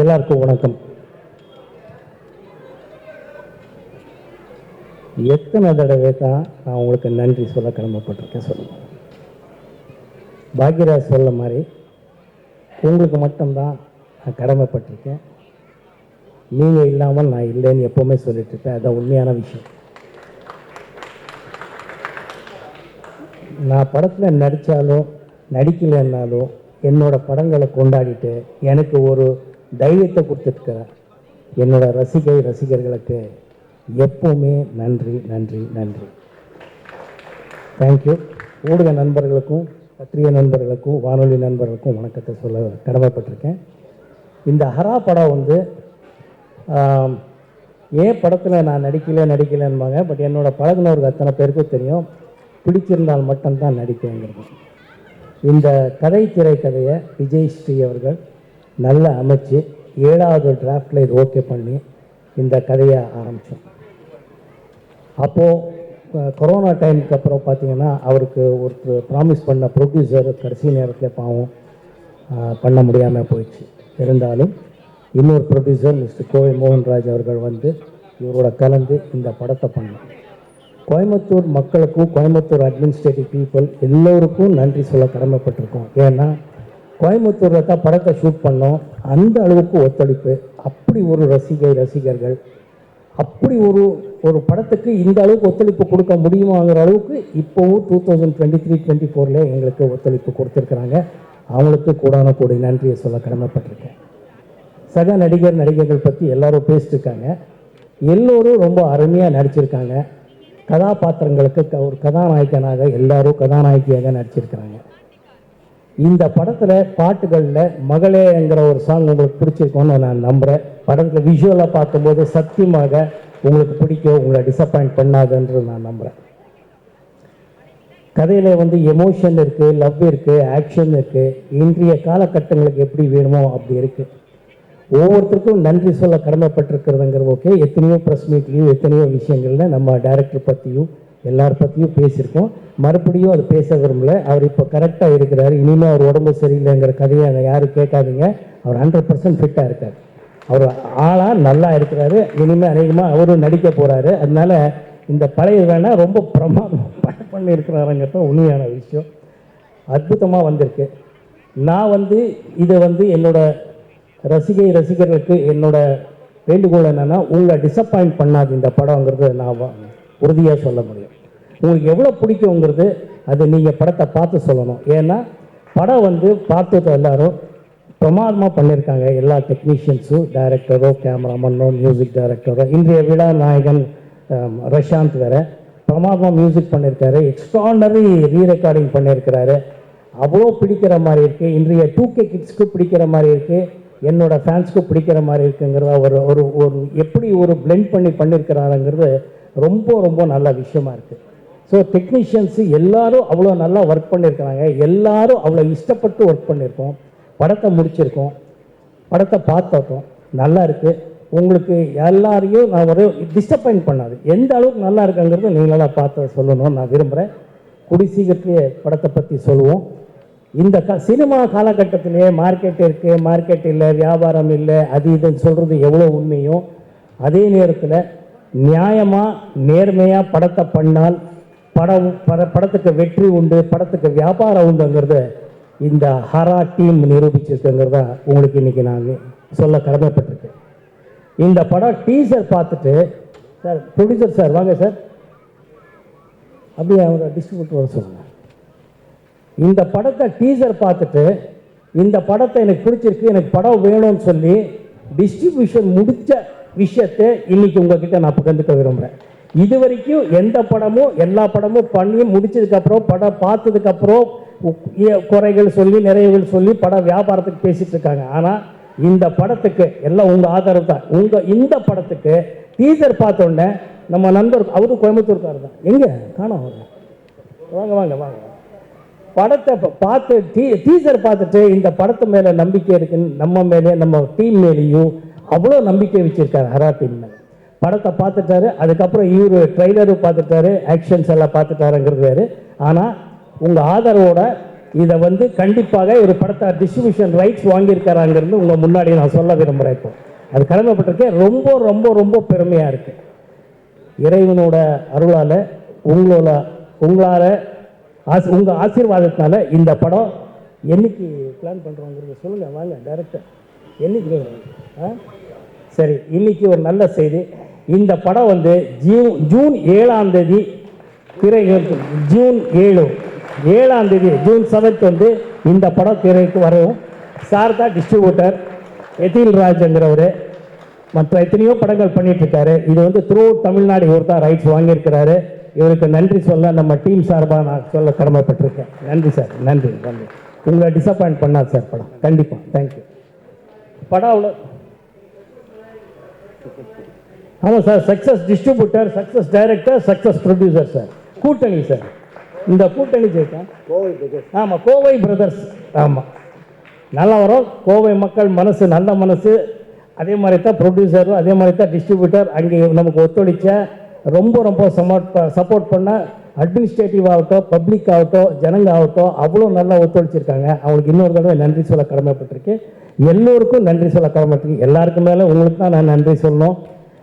எல்லாருக்கும் வணக்கம். எத்தனை தடவை தான் நான் உங்களுக்கு நன்றி சொல்ல கடமைப்பட்டிருக்கேன் சொல்லுங்க. பாக்யராஜ் சொல்ல மாதிரி உங்களுக்கு மட்டும்தான் நான் கடமைப்பட்டிருக்கேன். நீங்கள் இல்லாமல் நான் இல்லைன்னு எப்போவுமே சொல்லிட்டுருப்பேன் அதான் உண்மையான விஷயம். நான் படத்தில் நடித்தாலும் நடிக்கலைன்னாலும் என்னோட படங்களை கொண்டாடிட்டு எனக்கு ஒரு தைரியத்தை கொடுத்துருக்கிறேன் என்னோடய ரசிகை ரசிகர்களுக்கு எப்பவுமே நன்றி நன்றி நன்றி. தேங்க்யூ ஊடக நண்பர்களுக்கும் பத்திரிகை நண்பர்களுக்கும் வானொலி நண்பர்களுக்கும் வணக்கத்தை சொல்ல கடமைப்பட்டிருக்கேன். இந்த ஹரா படம் வந்து ஏன் படத்தில் நான் நடிக்கல நடிக்கலைன்பாங்க. பட் என்னோட பழகுனவர்கள் அத்தனை பேருக்கும் தெரியும். பிடிச்சிருந்தால் மட்டும்தான் நடிப்பேங்கிறது இந்த கதை திரைக்கதையை விஜய் ஸ்ரீ அவர்கள் நல்லா அமைச்சு ஏழாவது டிராஃப்டில் இது ஓகே பண்ணி இந்த கதையை ஆரம்பித்தோம் அப்போது கொரோனா டைமுக்கு அப்புறம் பார்த்தீங்கன்னா அவருக்கு ஒருத்தர் ப்ராமிஸ் பண்ண ப்ரொடியூசர் கடைசி நேரத்தில் பாவம் பண்ண முடியாமல் போயிடுச்சு. இருந்தாலும் இன்னொரு ப்ரொடியூசர் மிஸ்டர் கோவை மோகன்ராஜ் அவர்கள் வந்து இவரோட கலந்து இந்த படத்தை பண்ணோம் கோயம்புத்தூர் மக்களுக்கும் கோயம்புத்தூர் அட்மினிஸ்ட்ரேட்டிவ் பீப்புள் எல்லோருக்கும் நன்றி சொல்ல கடமைப்பட்டிருக்கோம். ஏன்னா கோயம்புத்தூரில் தான் படத்தை ஷூட் பண்ணோம். அந்த அளவுக்கு ஒத்துழைப்பு. அப்படி ஒரு ரசிகை ரசிகர்கள். அப்படி ஒரு ஒரு படத்துக்கு இந்த அளவுக்கு ஒத்துழைப்பு கொடுக்க முடியுமாங்கிற அளவுக்கு இப்போவும் two thousand twenty three twenty ஃபோரில் எங்களுக்கு ஒத்துழைப்பு கொடுத்துருக்குறாங்க. அவங்களுக்கு கூடான கூடிய நன்றியை சொல்ல கடமைப்பட்டிருக்கேன். சக நடிகர் நடிகர்கள் பற்றி எல்லோரும் பேசிட்டுருக்காங்க. எல்லோரும் ரொம்ப அருமையாக நடிச்சிருக்காங்க. கதாபாத்திரங்களுக்கு க- ஒரு கதாநாயகனாக எல்லாரும் கதாநாயகியாக நடிச்சிருக்கிறாங்க. இந்த படத்தில் பாட்டுகளில் மகளேங்கிற ஒரு சாங் உங்களுக்கு பிடிச்சிருக்கோன்னு நான் நம்புகிறேன் படத்தில் விஷுவலாக பார்க்கும்போது சத்தியமாக உங்களுக்கு பிடிக்கும் உங்களை டிசப்பாயிண்ட் பண்ணாதுன்றது நான் நம்புகிறேன் கதையில் வந்து எமோஷன் இருக்குது லவ் இருக்குது ஆக்ஷன் இருக்குது இன்றைய காலகட்டங்களுக்கு எப்படி வேணுமோ அப்படி இருக்குது ஒவ்வொருத்தருக்கும் நன்றி சொல்ல கடமைப்பட்டிருக்கிறதுங்கிற ஓகே எத்தனையோ ப்ரெஸ் மீட்லேயும் எத்தனையோ விஷயங்களில் நம்ம டைரக்டர் பற்றியும் எல்லார் பற்றியும் பேசியிருக்கோம். மறுபடியும் அது பேச விரும்பல. அவர் இப்போ கரெக்டாக இருக்கிறார். இனிமேல் அவர் உடம்பு சரியில்லைங்கிற கதையை அதை யாரும் கேட்காதீங்க. அவர் ஹண்ட்ரட் பர்சன்ட் ஃபிட்டாக இருக்கார். அவர் ஆளாக நல்லா இருக்கிறாரு. இனிமேல் அநேகமாக அவரும் நடிக்க போகிறாரு அதனால இந்த பழைய வேணால் ரொம்ப பிரமாதம் படம் பண்ணி இருக்கிறாருங்கிறது உண்மையான விஷயம். அற்புதமாக வந்திருக்கு. நான் வந்து இதை வந்து என்னோட ரசிகை ரசிகர்களுக்கு என்னோட வேண்டுகோள் என்னென்னா உங்களை டிசப்பாயிண்ட் பண்ணாது இந்த படங்கிறது நான் உறுதியாக சொல்ல முடியும். உங்களுக்கு எவ்வளோ பிடிக்குங்கிறது அது நீங்கள் படத்தை பார்த்து சொல்லணும். ஏன்னா படம் வந்து பார்த்துட்டு எல்லாரும் பிரமாதமாக பண்ணியிருக்காங்க எல்லா டெக்னீஷியன்ஸும் டைரக்டரோ கேமராமேனோ மியூசிக் டைரக்டரோ இன்றைய விழா நாயகன் ரஷாந்த் வேற பிரமாதமாக மியூசிக் பண்ணியிருக்காரு எக்ஸ்ட்ராடனரி ரீ ரெக்கார்டிங் பண்ணியிருக்கிறாரு அவ்வளோ பிடிக்கிற மாதிரி இருக்குது இன்றைய டூ கே கிட்ஸ்க்கு பிடிக்கிற மாதிரி இருக்குது என்னோடய ஃபேன்ஸ்க்கு பிடிக்கிற மாதிரி இருக்குங்கிறத ஒரு ஒரு ஒரு எப்படி ஒரு பிளெண்ட் பண்ணி பண்ணியிருக்கிறாருங்கிறது ரொம்ப ரொம்ப நல்ல விஷயமா இருக்குது ஸோ டெக்னீஷியன்ஸு எல்லாரும் அவ்வளோ நல்லா ஒர்க் பண்ணியிருக்கிறாங்க எல்லோரும் அவ்வளோ இஷ்டப்பட்டு ஒர்க் பண்ணியிருக்கோம் படத்தை முடிச்சிருக்கோம். படத்தை பார்த்தோம். நல்லா இருக்குது உங்களுக்கு எல்லாரையும் நான் ஒரு டிசப்பாயிண்ட் பண்ணாது. எந்த அளவுக்கு நல்லா இருக்குங்கிறது நீங்களாம் பார்த்து சொல்லணும்னு நான் விரும்புகிறேன் குடி சீக்கிரத்திலே படத்தை பற்றி சொல்லுவோம். இந்த க சினிமா காலகட்டத்திலேயே மார்க்கெட் இருக்குது மார்க்கெட் இல்லை வியாபாரம் இல்லை அது இதுன்னு சொல்கிறது எவ்வளோ உண்மையும் அதே நேரத்தில் நியாயமாக நேர்மையாக படத்தை பண்ணால் படம் பட படத்துக்கு வெற்றி உண்டு படத்துக்கு வியாபாரம் உண்டுங்கிறத இந்த ஹரா டீம் நிரூபிச்சிருக்குங்கிறத உங்களுக்கு இன்னைக்கு நான் சொல்ல கடமைப்பட்டிருக்கேன். இந்த படம் டீசர் பார்த்துட்டு சார் ப்ரொடியூசர் சார் வாங்க சார். அப்படியே அவங்க டிஸ்ட்ரிபியூட்டர் வர சொல்லுங்க. இந்த படத்தை டீசர் பார்த்துட்டு இந்த படத்தை எனக்கு பிடிச்சிருக்கு எனக்கு படம் வேணும்னு சொல்லி டிஸ்ட்ரிபியூஷன் முடித்த விஷயத்தை இன்றைக்கி உங்ககிட்ட நான் பகிர்ந்துக்க விரும்புகிறேன் இது வரைக்கும் எந்த படமும் எல்லா படமும் பண்ணி முடிச்சதுக்கப்புறம் படம் பார்த்ததுக்கப்புறம் குறைகள் சொல்லி நிறைவுகள் சொல்லி படம் வியாபாரத்துக்கு பேசிகிட்டு இருக்காங்க. ஆனால் இந்த படத்துக்கு எல்லாம் உங்கள் ஆதரவு தான். உங்கள் இந்த படத்துக்கு டீசர் பார்த்தோன்னே நம்ம நண்பர் அவரும் கோயம்புத்தூர்காரர் தான். எங்கே? காணோம் அவரு. வாங்க வாங்க வாங்க. படத்தை பார்த்து டீ டீசர் பார்த்துட்டு இந்த படத்து மேலே நம்பிக்கை இருக்குன்னு நம்ம மேலே நம்ம டீம் மேலேயும் அவ்வளோ நம்பிக்கை வச்சுருக்காரு ஹரா டீம் மேலே படத்தை பார்த்துட்டாரு. அதுக்கப்புறம் இவர் ட்ரைலரு பார்த்துட்டாரு. ஆக்ஷன்ஸ் எல்லாம் பார்த்துட்டாருங்கிறது வேறு ஆனால் உங்கள் ஆதரவோட இதை வந்து கண்டிப்பாக ஒரு படத்தை டிஸ்ட்ரிபியூஷன் ரைட்ஸ் வாங்கியிருக்கிறாங்கிறது உங்கள் முன்னாடி நான் சொல்ல விரும்புகிறேன் இப்போ. அது கடமைப்பட்டிருக்கேன் ரொம்ப ரொம்ப ரொம்ப பெருமையாக இருக்குது இறைவனோட அருளால் உங்களோட உங்களால் ஆசி உங்கள் ஆசீர்வாதத்தினால இந்த படம் என்னைக்கு பிளான் பண்ணுறோங்கிறத சொல்லுங்கள் வாங்க டேரக்டர் என்னைக்கு? ஆ? சரி இன்னைக்கு ஒரு நல்ல செய்தி. இந்த படம் வந்து ஜூன் ஜூன் ஏழாம் தேதி திரைக்கு ஜூன் ஏழு ஏழாம் தேதி ஜூன் செவன்த் வந்து இந்த படம் திரைக்கு வரும். சாரதா டிஸ்ட்ரிபியூட்டர் எதில் ராஜ்ங்கிறவர். மற்ற எத்தனையோ படங்கள் பண்ணிட்டு இது வந்து த்ரூ தமிழ்நாடு இவர் தான் ரைட்ஸ் வாங்கியிருக்கிறாரு. இவருக்கு நன்றி சொல்ல நம்ம டீம் சார்பாக நான் சொல்ல கடமைப்பட்டிருக்கேன். நன்றி சார் நன்றி நன்றி. உங்களை டிசப்பாயிண்ட் பண்ணாது சார் படம். கண்டிப்பாக தேங்க்யூ படம் அவ்வளோ ஆமாம் sir success distributor success director success producer sir. கூட்டணி சார். இந்த கூட்டணி ஜெயிக்கா ஆமாம் கோவை பிரதர்ஸ் ஆமாம் நல்லா வரும். கோவை மக்கள் மனசு நல்ல மனசு. அதே மாதிரி தான் ப்ரொடியூசரும் அதே மாதிரி தான் டிஸ்ட்ரிபியூட்டர் அங்கே நமக்கு ஒத்துழைச்ச ரொம்ப ரொம்ப சப்போர்ட் சப்போர்ட் பண்ண அட்மினிஸ்ட்ரேட்டிவ் ஆகட்டும் பப்ளிக் ஆகட்டும் ஜனங்க ஆகட்டும் அவ்வளோ நல்லா ஒத்துழைச்சிருக்காங்க. அவங்களுக்கு இன்னொரு தடவை நன்றி சொல்ல கடமைப்பட்டிருக்கேன். எல்லோருக்கும் நன்றி சொல்ல கடமைப்பட்டிருக்கு எல்லாருக்கும் மேலே உங்களுக்கு தான் நான் நன்றி சொல்லணும்.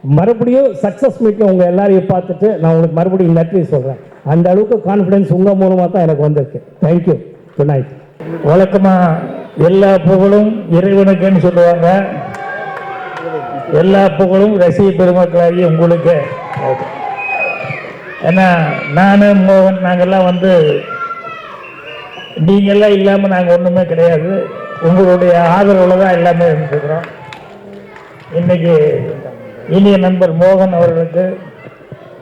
மறுபடியும் சக்ஸஸ் மீட்டில் உங்கள் எல்லாரையும் பார்த்துட்டு நான் உங்களுக்கு மறுபடியும் நன்றி சொல்கிறேன் அந்த அளவுக்கு கான்ஃபிடன்ஸ் உங்கள் மூலமாக தான் எனக்கு வந்திருக்கு. தேங்க்யூ குட் நைட் வழக்கமாக எல்லா புகழும் இறைவனுக்குன்னு சொல்லுவாங்க. எல்லா புகழும் ரசிக பெருமக்களாகி உங்களுக்கு. ஏன்னா நான் மோகன் நாங்கள்லாம் வந்து நீங்கள்லாம் இல்லாமல் நாங்கள் ஒன்றுமே கிடையாது. உங்களுடைய ஆதரவில் தான் எல்லாமே இருந்துருக்குறோம் இன்னைக்கு இனிய நண்பர் மோகன் அவர்களுக்கு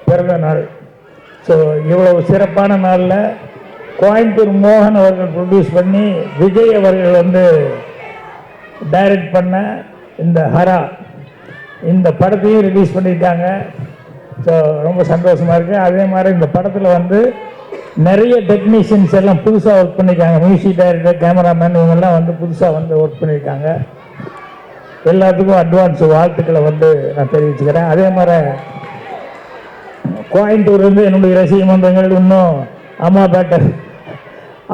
பிறந்த நாள். ஸோ இவ்வளவு சிறப்பான நாளில் கோயம்புத்தூர் மோகன் அவர்கள் ப்ரொடியூஸ் பண்ணி விஜய் அவர்கள் வந்து டைரக்ட் பண்ண இந்த ஹரா. இந்த படத்தையும் ரிலீஸ் பண்ணியிருக்காங்க. ஸோ ரொம்ப சந்தோஷமாக இருக்குது அதே மாதிரி இந்த படத்தில் வந்து நிறைய டெக்னீஷியன்ஸ் எல்லாம் புதுசாக ஒர்க் பண்ணியிருக்காங்க. மியூசிக் டைரக்டர் கேமராமேன் இவங்கெல்லாம் வந்து புதுசாக வந்து ஒர்க் பண்ணியிருக்காங்க. எல்லாத்துக்கும் அட்வான்ஸ் வாழ்த்துக்களை வந்து நான் தெரிவிச்சுக்கிறேன். அதே மாதிரி கோயம்புத்தூர்லேருந்து என்னுடைய ரசிக மன்றங்கள் இன்னும் அம்மாபேட்டை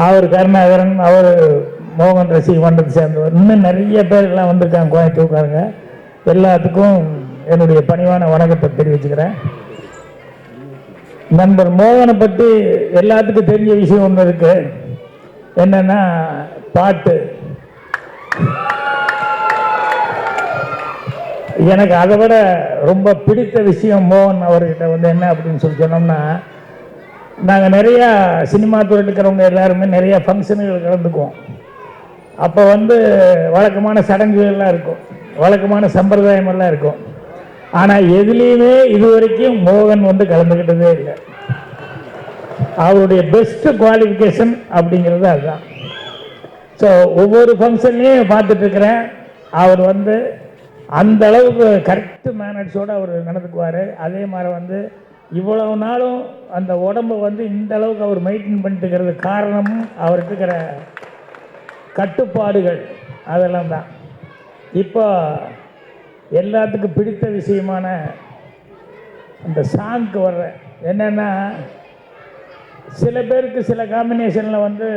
அவர் கருணாகரன் அவர் மோகன் ரசிக மன்றத்தை சேர்ந்தவர். இன்னும் நிறைய பேர்லாம் வந்திருக்காங்க கோயம்புத்தூர்காரங்க. எல்லாத்துக்கும் என்னுடைய பணிவான வணக்கத்தை தெரிவிச்சுக்கிறேன். நண்பர் மோகனை பற்றி எல்லாத்துக்கும் தெரிஞ்ச விஷயம் ஒன்று இருக்குது என்னென்னா பாட்டு. எனக்கு அதை விட ரொம்ப பிடித்த விஷயம் மோகன் அவர்கிட்ட வந்து என்ன அப்படின்னு சொல்லி சொன்னோம்னா நாங்கள் நிறையா சினிமா துறையில் இருக்கிறவங்க எல்லாருமே நிறைய ஃபங்க்ஷனுகள் கலந்துக்குவோம். அப்போ வந்து வழக்கமான சடங்குகள்லாம் இருக்கும். வழக்கமான சம்பிரதாயமெல்லாம் இருக்கும். ஆனால் எதுலேயுமே இதுவரைக்கும் மோகன் வந்து கலந்துக்கிட்டதே இல்லை. அவருடைய பெஸ்ட்டு குவாலிஃபிகேஷன் அப்படிங்கிறது அதுதான். ஸோ ஒவ்வொரு ஃபங்க்ஷன்லேயும் பார்த்துட்டு இருக்கிறேன். அவர் வந்து அந்த அளவுக்கு கரெக்டு மேனர்ஸோடு அவர் நடந்துக்குவார். அதே மாதிரி வந்து இவ்வளவு நாளும் அந்த உடம்பை வந்து இந்த அளவுக்கு அவர் மெயின்டைன் பண்ணிட்டு இருக்கிறது காரணமும் அவர்கிட்ட இருக்கிற கட்டுப்பாடுகள். அதெல்லாம் தான். இப்போ எல்லாத்துக்கும் பிடித்த விஷயமான அந்த சாங்க்கு வர்ற என்னென்னா சில பேருக்கு சில காம்பினேஷனில் வந்து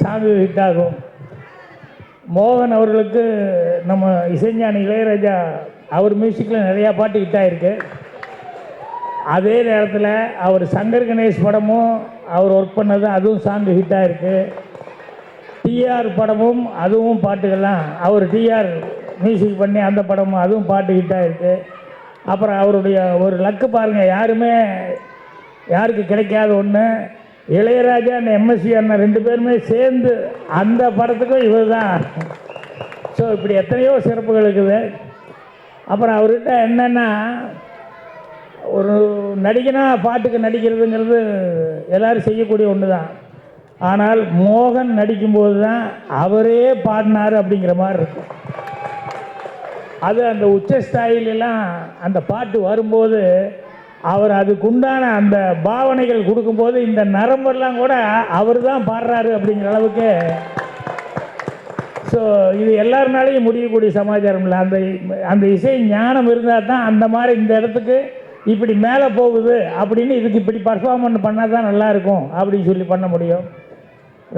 சாங்கு ஹிட் ஆகும். மோகன் அவர்களுக்கு நம்ம இசைஞானி இளையராஜா அவர் மியூசிக்கில் நிறையா பாட்டு ஹிட் ஆகிருக்கு அதே நேரத்தில் அவர் சங்கர் கணேஷ் படமும் அவர் ஒர்க் பண்ணது அதுவும் சாங்கு ஹிட் ஆகிருக்கு டிஆர் படமும் அதுவும் பாட்டுகள்லாம் அவர் டிஆர் மியூசிக் பண்ணி அந்த படமும் அதுவும் பாட்டு ஹிட் ஆகிருக்கு அப்புறம் அவருடைய ஒரு லக்கு பாருங்கள் யாருமே யாருக்கு கிடைக்காத ஒன்று இளையராஜா அந்த எம்எஸ்சி அண்ணன் ரெண்டு பேருமே சேர்ந்து அந்த படத்துக்கும் இவர் தான் ஸோ இப்படி எத்தனையோ சிறப்புகள் இருக்குது. அப்புறம் அவர்கிட்ட என்னென்னா ஒரு நடிகனா பாட்டுக்கு நடிக்கிறதுங்கிறது எல்லோரும் செய்யக்கூடிய ஒன்று தான் ஆனால் மோகன் நடிக்கும்போது தான் அவரே பாடினார் அப்படிங்கிற மாதிரி இருக்கும். அது அந்த உச்சஸ்தாயிலெல்லாம் அந்த பாட்டு வரும்போது அவர் அதுக்குண்டான அந்த பாவனைகள் கொடுக்கும்போது இந்த நரம்பெல்லாம் கூட அவர் தான் பாடுறாரு அப்படிங்கிற அளவுக்கு. ஸோ இது எல்லாருனாலையும் முடியக்கூடிய சமாச்சாரம் இல்லை. அந்த அந்த இசை ஞானம் இருந்தால் தான் அந்த மாதிரி இந்த இடத்துக்கு இப்படி மேலே போகுது அப்படின்னு இதுக்கு இப்படி பர்ஃபார்மன் பண்ணால் தான் நல்லாயிருக்கும் அப்படின்னு சொல்லி பண்ண முடியும்.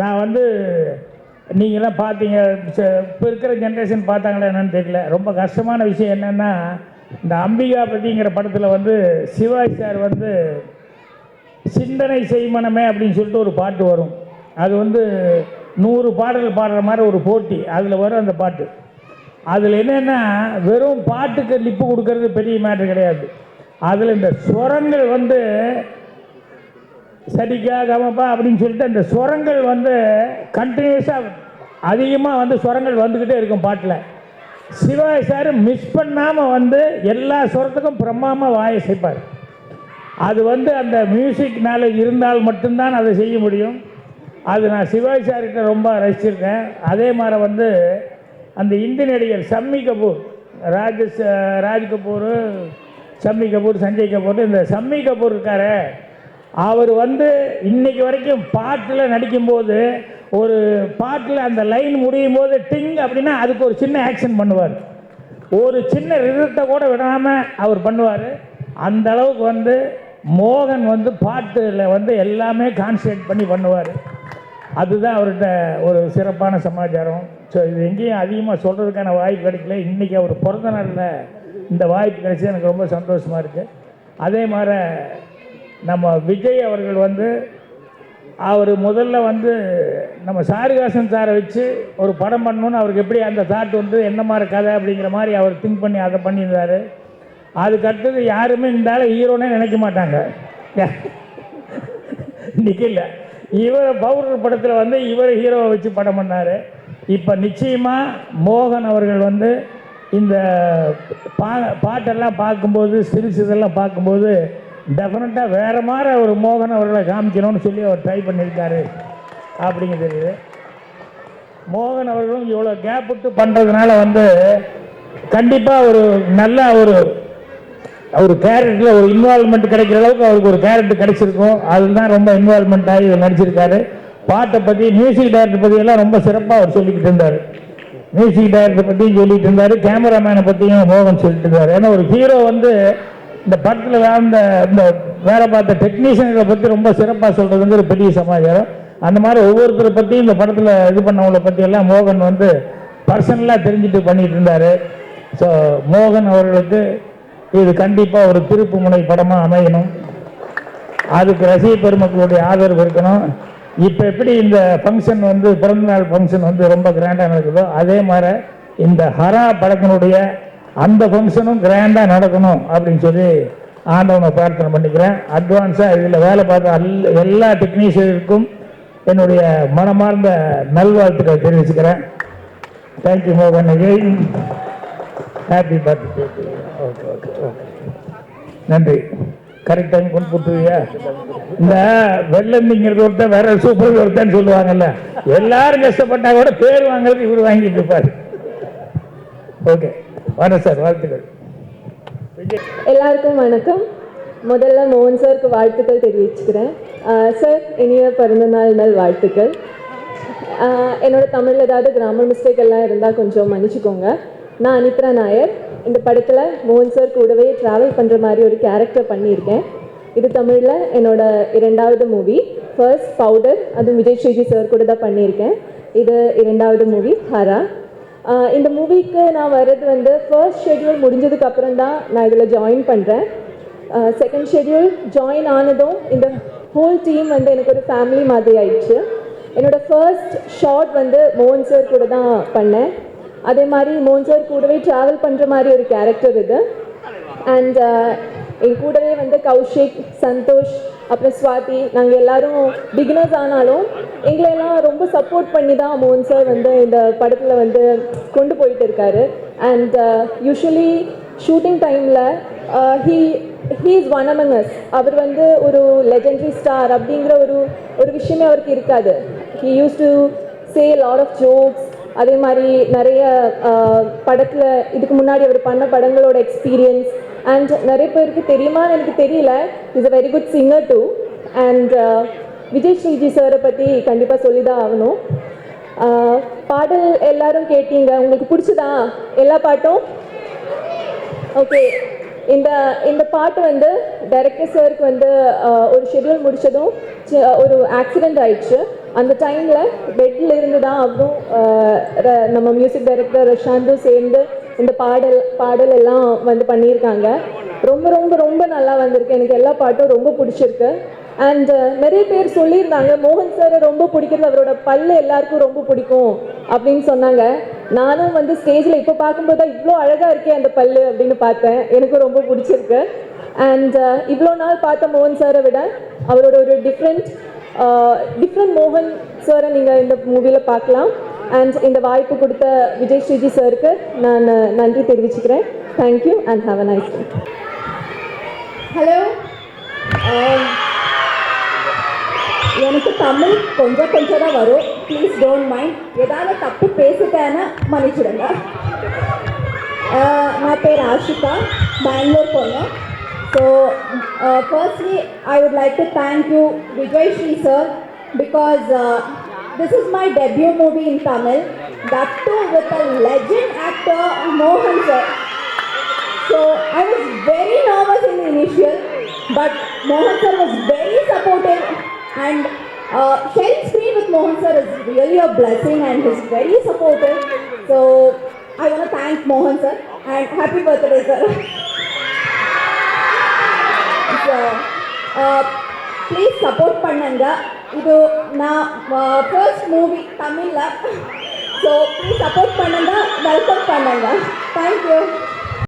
நான் வந்து நீங்களாம் பார்த்தீங்க இப்போ இருக்கிற ஜென்ரேஷன் பார்த்தாங்களா என்னன்னு தெரியல. ரொம்ப கஷ்டமான விஷயம் என்னென்னா இந்த அம்பிகாபதிங்கிற படத்தில் வந்து சிவாஜி சார் வந்து சிந்தனை செய்மனமே அப்படின்னு சொல்லிட்டு ஒரு பாட்டு வரும். அது வந்து நூறு பாடல் பாடுற மாதிரி ஒரு போட்டி. அதில் வரும் அந்த பாட்டு. அதில் என்னென்னா வெறும் பாட்டுக்கு லிப்பு கொடுக்கறது பெரிய மேட்ரு கிடையாது. அதில் இந்த ஸ்வரங்கள் வந்து சரிக்கா கமப்பா அப்படின்னு சொல்லிட்டு அந்த ஸ்வரங்கள் வந்து கண்டினியூஸாக அதிகமாக வந்து ஸ்வரங்கள் வந்துக்கிட்டே இருக்கும் பாட்டில். சிவாஜி சார் மிஸ் பண்ணாமல் வந்து எல்லா சொரத்துக்கும் பிரம்மாமல் வாயசைப்பார் அது வந்து அந்த மியூசிக் இருந்தால் மட்டும்தான் அதை செய்ய முடியும். அது நான் சிவாஜி சார்கிட்ட ரொம்ப ரசிச்சிருக்கேன். அதே மாதிரி வந்து அந்த இந்தி நடிகர் சம்மி கபூர் ராஜ ராஜ் கபூர் சம்மி கபூர் சஞ்சய் கபூர் இந்த சம்மி கபூர் இருக்காரு அவர் வந்து இன்னைக்கு வரைக்கும் பாட்டில் நடிக்கும்போது ஒரு பாட்டில் அந்த லைன் முடியும் போது டிங் அப்படின்னா அதுக்கு ஒரு சின்ன ஆக்ஷன் பண்ணுவார். ஒரு சின்ன ரிதத்தை கூட விடாமல் அவர் பண்ணுவார். அந்த அளவுக்கு வந்து மோகன் வந்து பாட்டில் வந்து எல்லாமே கான்சன்ட்ரேட் பண்ணி பண்ணுவார். அதுதான் அவர்கிட்ட ஒரு சிறப்பான சமாச்சாரம். ஸோ இது எங்கேயும் அதிகமாக சொல்கிறதுக்கான வாய்ப்பு கிடைக்கல. இன்றைக்கி அவர் பிறந்த நாளில் இந்த வாய்ப்பு கிடைச்சி எனக்கு ரொம்ப சந்தோஷமாக இருக்குது அதே மாதிரி நம்ம விஜய் அவர்கள் வந்து அவர் முதல்ல வந்து நம்ம சாரிகாசன் சாரை வச்சு ஒரு படம் பண்ணணுன்னு அவருக்கு எப்படி அந்த தாட் வந்து என்ன மாதிரி கதை அப்படிங்கிற மாதிரி அவர் திங்க் பண்ணி அதை பண்ணியிருந்தார். அதுக்கு அடுத்தது யாருமே இந்த ஹீரோனே நினைக்க மாட்டாங்க. நிற்கல இவர் பவுடர் படத்தில் வந்து இவர் ஹீரோவை வச்சு படம் பண்ணார். இப்போ நிச்சயமாக மோகன் அவர்கள் வந்து இந்த பா பாட்டெல்லாம் பார்க்கும்போது சிரிச்சதெல்லாம் பார்க்கும்போது டெஃபினட்டாக வேறு மாதிரி ஒரு மோகன் அவர்களை காமிக்கணும்னு சொல்லி அவர் ட்ரை பண்ணியிருக்காரு. அப்படிங்க தெரியுது. மோகன் அவர்களும் இவ்வளோ கேப் விட்டு பண்ணுறதுனால வந்து கண்டிப்பாக ஒரு நல்ல ஒரு ஒரு கேரக்டரில் ஒரு இன்வால்மெண்ட் கிடைக்கிற அளவுக்கு அவருக்கு ஒரு கேரக்டர் கிடைச்சிருக்கும். அதில் தான் ரொம்ப இன்வால்மெண்ட் ஆகி இவர் நடிச்சிருக்காரு. பாட்டை பற்றி மியூசிக் டைரக்டர் பற்றியெல்லாம் ரொம்ப சிறப்பாக அவர் சொல்லிக்கிட்டு இருந்தார். மியூசிக் டைரக்டர் பற்றியும் சொல்லிட்டு இருந்தார். கேமராமேனை பற்றியும் மோகன் சொல்லிட்டு இருந்தார். ஏன்னா ஒரு ஹீரோ வந்து இந்த படத்தில் வாழ்ந்த இந்த வேலை பார்த்த டெக்னீஷியன்களை பற்றி ரொம்ப சிறப்பாக சொல்கிறது ஒரு பெரிய சமாச்சாரம். அந்த மாதிரி ஒவ்வொருத்தரை பற்றியும் இந்த படத்தில் இது பண்ணவங்களை பற்றியெல்லாம் மோகன் வந்து பர்சனலாக தெரிஞ்சுட்டு பண்ணிகிட்டு இருந்தார். ஸோ மோகன் அவர்களுக்கு இது கண்டிப்பாக ஒரு திருப்பு முனை படமாக அமையணும். அதுக்கு ரசிக பெருமக்களுடைய ஆதரவு இருக்கணும். இப்போ எப்படி இந்த ஃபங்க்ஷன் வந்து பிறந்தநாள் ஃபங்க்ஷன் வந்து ரொம்ப கிராண்டாக நடக்குதோ அதே மாதிரி இந்த ஹரா படத்தினுடைய அந்த ஃபங்க்ஷனும் கிராண்டாக நடக்கணும் அப்படின்னு சொல்லி ஆண்டவனை பிரார்த்தனை பண்ணிக்கிறேன். அட்வான்ஸாக இதில் வேலை பார்த்த அல் எல்லா டெக்னீஷியனுக்கும் என்னுடைய மனமார்ந்த நல்வாழ்த்துக்களை தெரிவிச்சுக்கிறேன். தேங்க்யூ மோகன் again happy birthday okay okay okay நன்றி. கரெக்ட் டைம் கொண்டு போட்டுவியா இந்த வெள்ளந்திங்கிறது ஒருத்தன் வேற சூப்பர் ஒருத்தன் சொல்லுவாங்கல்ல. எல்லாரும் கஷ்டப்பட்டா கூட பேர் வாங்குறது இவர் வாங்கிட்டு இருப்பார். ஓகே வரேன் சார் வாழ்த்துக்கள். எல்லாருக்கும் வணக்கம். முதல்ல மோகன் சாருக்கு வாழ்த்துக்கள் தெரிவிச்சுக்கிறேன். சார் இனிய பிறந்தநாள் நல் வாழ்த்துக்கள். என்னோட தமிழில் ஏதாவது கிராமர் மிஸ்டேக் எல்லாம் இருந்தால் கொஞ்சம் மன்னிச்சுக்கோங்க. நான் அனித்ரா நாயர். இந்த படத்தில் மோகன் சார் கூடவே ட்ராவல் பண்ணுற மாதிரி ஒரு கேரக்டர் பண்ணியிருக்கேன். இது தமிழில் என்னோட இரண்டாவது மூவி ஃபர்ஸ்ட் பவுடர் அது விஜய் ஸ்ரீஜி சார் கூட தான் பண்ணியிருக்கேன். இது இரண்டாவது மூவி ஹரா இந்த மூவிக்கு நான் வர்றது வந்து ஃபர்ஸ்ட் ஷெட்யூல் முடிஞ்சதுக்கு அப்புறம் தான் நான் இதில் ஜாயின் பண்ணுறேன் செகண்ட் ஷெட்யூல் ஜாயின் ஆனதும் இந்த ஹோல் டீம் வந்து எனக்கு ஒரு ஃபேமிலி மாதிரி ஆயிடுச்சு. என்னோடய ஃபர்ஸ்ட் ஷார்ட் வந்து மோகன் சார் கூட தான் பண்ணேன். அதே மாதிரி மோகன் சார் கூடவே ட்ராவல் பண்ணுற மாதிரி ஒரு கேரக்டர் இது. அண்ட் என் கூடவே வந்து கௌஷிக் சந்தோஷ் அப்புறம் ஸ்வாதி நாங்கள் எல்லாரும் பிகினர்ஸ் ஆனாலும் எங்களை எல்லாம் ரொம்ப சப்போர்ட் பண்ணி தான் மோகன் சார் வந்து இந்த படத்தில் வந்து கொண்டு போயிட்டு இருக்காரு. அண்ட் யூஸ்வலி ஷூட்டிங் டைமில் he he is one among us அவர் வந்து ஒரு லெஜெண்டரி ஸ்டார் அப்படிங்கிற ஒரு ஒரு விஷயமே அவருக்கு இருக்காது. He use to say lot of jokes அதே மாதிரி நிறைய uh, படத்தில் இதுக்கு முன்னாடி அவர் பண்ண படங்களோட எக்ஸ்பீரியன்ஸ் அண்ட் நிறைய பேருக்கு தெரியுமான்னு எனக்கு தெரியல. Is a very good singer too and Vijay Sriji சாரை பற்றி கண்டிப்பாக சொல்லி தான் ஆகணும் uh, பாடல் எல்லாரும் கேட்டீங்க. உங்களுக்கு பிடிச்சதா? எல்லா பாட்டும்? ஓகே இந்த இந்த பாட்டு வந்து டைரக்டர் சாருக்கு வந்து uh, ஒரு ஷெட்யூல் முடித்ததும் uh, ஒரு ஆக்சிடெண்ட் ஆயிடுச்சு. அந்த டைமில் பெட்டில் இருந்து தான் அவரும் நம்ம மியூசிக் டைரக்டர் ரஷாந்தும் சேர்ந்து இந்த பாடல் பாடல் எல்லாம் வந்து பண்ணியிருக்காங்க. ரொம்ப ரொம்ப ரொம்ப நல்லா வந்திருக்கு. எனக்கு எல்லா பாட்டும் ரொம்ப பிடிச்சிருக்கு. அண்ட் uh, நிறைய பேர் சொல்லியிருந்தாங்க மோகன் சாரை ரொம்ப பிடிக்கிறது அவரோட பல்லு எல்லாருக்கும் ரொம்ப பிடிக்கும் அப்படின்னு சொன்னாங்க. நானும் வந்து ஸ்டேஜில் இப்போ பார்க்கும்போது தான் இவ்வளோ அழகாக இருக்கே அந்த பல்லு அப்படின்னு பார்த்தேன். எனக்கும் ரொம்ப பிடிச்சிருக்கு. அண்ட் uh, இவ்வளோ நாள் பார்த்த மோகன் சாரை விட அவரோட ஒரு டிஃப்ரெண்ட் டிஃப்ரெண்ட் uh, மோகன் சாரை நீங்கள் இந்த மூவியில் பார்க்கலாம். அண்ட் இந்த வாய்ப்பு கொடுத்த விஜய் ஸ்ரீஜி சருக்கு நான் நன்றி தெரிவிச்சுக்கிறேன். Thank you and have a nice hello எனக்கு தமிழ் கொஞ்சம் கொஞ்சம் தான் வரும். ப்ளீஸ் டோன்ட் மைண்ட் ஏதாவது தப்பு பேசிட்டேன்னா மன்னிச்சிடுங்க. Uh, நான் பேர் ஆஷிகா. பெங்களூர் பொண்ணு so firstly I would like to thank you Vijay Sri sir because This is my debut movie in Tamil, that too with a legend actor Mohan sir. So I was very nervous in the initial, but Mohan sir was very supportive and uh, sharing screen with Mohan sir is really a blessing and he's very supportive. So I want to thank Mohan sir and happy birthday sir. so, uh, please support Pananga. இது நான் first movie தமிழில். So please support பண்ணுங்க welcome பண்ணுங்க. Thank you